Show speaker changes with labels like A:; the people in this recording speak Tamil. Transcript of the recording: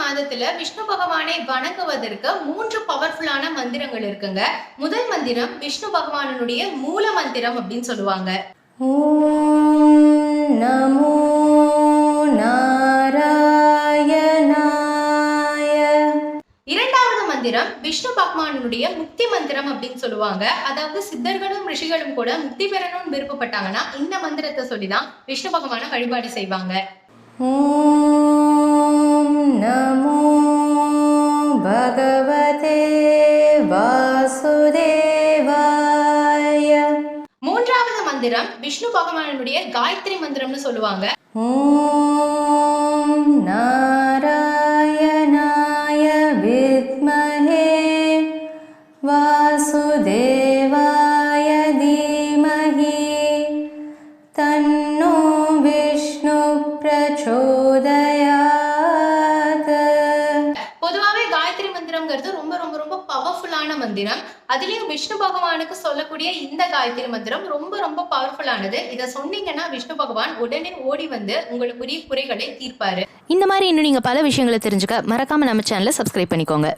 A: மாதத்துல விஷ்ணு பகவானை வணங்குவதற்கு மூன்று பவர்ஃபுல்லான மந்திரங்கள் இருக்குங்க. முதல் மந்திரம் விஷ்ணு பகவானனுடைய மூல மந்திரம் அப்படின்னு சொல்லுவாங்க. இரண்டாவது மந்திரம் விஷ்ணு பகவானுடைய முக்தி மந்திரம் அப்படின்னு சொல்லுவாங்க. அதாவது சித்தர்களும் ரிஷிகளும் கூட முக்தி பெறணும்னு விருப்பப்பட்டாங்கன்னா இந்த மந்திரத்தை சொல்லிதான் விஷ்ணு பகவான வழிபாடு செய்வாங்க.
B: ஓ வாசுதேவாய.
A: மூன்றாவது மந்திரம் விஷ்ணு பகவானுடைய காயத்ரி மந்திரம்னு சொல்லுவாங்க. மந்திரம்ங்கிறது ரொம்ப ரொம்ப ரொம்ப பவர்ஃபுல்லான மந்திரம். அதுலயும் விஷ்ணு பகவானுக்கு சொல்லக்கூடிய இந்த காயத்ரி மந்திரம் ரொம்ப ரொம்ப பவர்ஃபுல்லானது இதை சொன்னீங்கன்னா விஷ்ணு பகவான் உடனே ஓடி வந்து உங்களுக்குரிய குறைகளை தீர்ப்பாரு.
C: இந்த மாதிரி இன்னும் நீங்க பல விஷயங்களை தெரிஞ்சுக்க மறக்காம நம்ம சேனலை சப்ஸ்கிரைப் பண்ணிக்கோங்க.